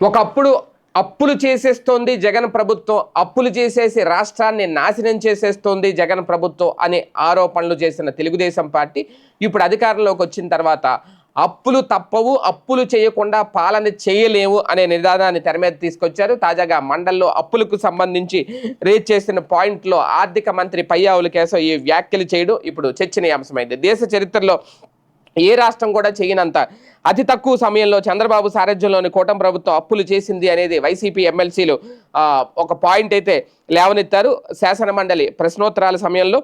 ఒకప్పుడు అప్పులు చేసేస్తోంది జగన్ ప్రభుత్వం అప్పులు చేసేసి రాష్ట్రాన్ని నాశనం చేసేస్తోంది జగన్ ప్రభుత్వం అనే ఆరోపణలు చేసిన తెలుగుదేశం పార్టీ ఇప్పుడు అధికారంలోకి వచ్చిన తర్వాత అప్పులు తప్పవు అప్పులు చేయకుండా పాలన చేయలేము అనే నిదానాన్ని తెర మీద తీసుకొచ్చారు. తాజాగా మండల్లో అప్పులకు సంబంధించి రేజ్ చేసిన పాయింట్లో ఆర్థిక మంత్రి పయ్యావుల కేశవ్ ఈ వ్యాఖ్యలు చేయడం. ఇప్పుడు చర్చనీయాంశమైంది. దేశ చరిత్రలో ఏ రాష్ట్రం కూడా చేయనంత అతి తక్కువ సమయంలో చంద్రబాబు సారథ్యంలోని కూటమి ప్రభుత్వం అప్పులు చేసింది అనేది వైసీపీ ఎమ్మెల్సీలు ఒక పాయింట్ అయితే లేవనెత్తారు. శాసన మండలి ప్రశ్నోత్తరాల సమయంలో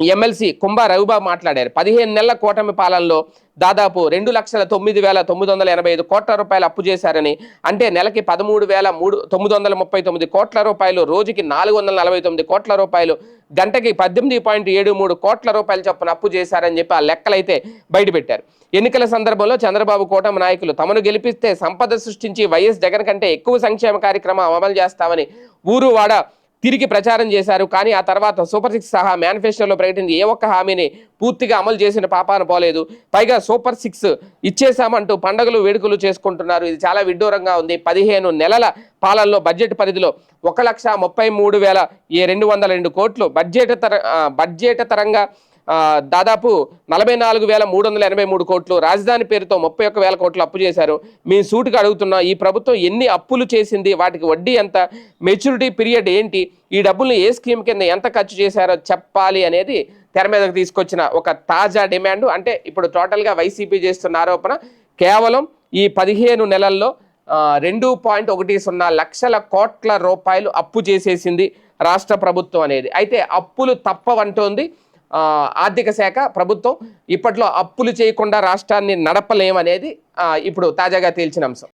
ఎమ్మెల్సీ కుంభ రవిబాబు మాట్లాడారు. పదిహేను నెలల కూటమి పాలనలో దాదాపు రెండు లక్షల తొమ్మిది వేల తొమ్మిది వందల ఎనభై ఐదు కోట్ల రూపాయలు అప్పు చేశారని అంటే నెలకి పదమూడు వేల మూడు తొమ్మిది వందల ముప్పై తొమ్మిది కోట్ల రూపాయలు రోజుకి నాలుగు వందల నలభై తొమ్మిది కోట్ల రూపాయలు గంటకి పద్దెనిమిది పాయింట్ ఏడు మూడు కోట్ల రూపాయలు చొప్పున అప్పు చేశారని చెప్పి ఆ లెక్కలైతే బయటపెట్టారు. ఎన్నికల సందర్భంలో చంద్రబాబు కూటమి నాయకులు తమను గెలిపిస్తే సంపద సృష్టించి వైఎస్ జగన్ కంటే ఎక్కువ సంక్షేమ కార్యక్రమం అమలు చేస్తామని ఊరు వాడ తిరిగి ప్రచారం చేశారు. కానీ ఆ తర్వాత సూపర్ సిక్స్ సహా మేనిఫెస్టోలో ప్రకటించి ఏ ఒక్క హామీని పూర్తిగా అమలు చేసిన పాపాన పోలేదు. పైగా సూపర్ సిక్స్ ఇచ్చేసామంటూ పండుగలు వేడుకలు చేసుకుంటున్నారు. ఇది చాలా విడ్డూరంగా ఉంది. పదిహేను నెలల పాలనలో బడ్జెట్ పరిధిలో ఒక లక్ష ముప్పై మూడు వేల ఏ రెండు వందల రెండు కోట్లు బడ్జెట్ తర బడ్జెట్ తరంగా దాదాపు నలభై నాలుగు వేల మూడు వందల ఎనభై మూడు కోట్లు. రాజధాని పేరుతో ముప్పై ఒక్క వేల కోట్లు అప్పు చేశారు. మేము సూటికి అడుగుతున్నాం ఈ ప్రభుత్వం ఎన్ని అప్పులు చేసింది వాటికి వడ్డీ ఎంత మెచ్యూరిటీ పీరియడ్ ఏంటి ఈ డబ్బుల్ని ఏ స్కీమ్ కింద ఎంత ఖర్చు చేశారో చెప్పాలి అనేది తెర మీదకు తీసుకొచ్చిన ఒక తాజా డిమాండ్. అంటే ఇప్పుడు టోటల్గా వైసీపీ చేస్తున్న ఆరోపణ కేవలం ఈ పదిహేను నెలల్లో రెండు పాయింట్ ఒకటి సున్నా లక్షల కోట్ల రూపాయలు అప్పు చేసేసింది రాష్ట్ర ప్రభుత్వం అనేది. అయితే అప్పులు తప్పవంటోంది ఆర్థిక శాఖ ప్రభుత్వం ఇప్పట్లో అప్పులు చేయకుండా రాష్ట్రాన్ని నడపలేమనేది ఇప్పుడు తాజాగా తేల్చిన అంశం.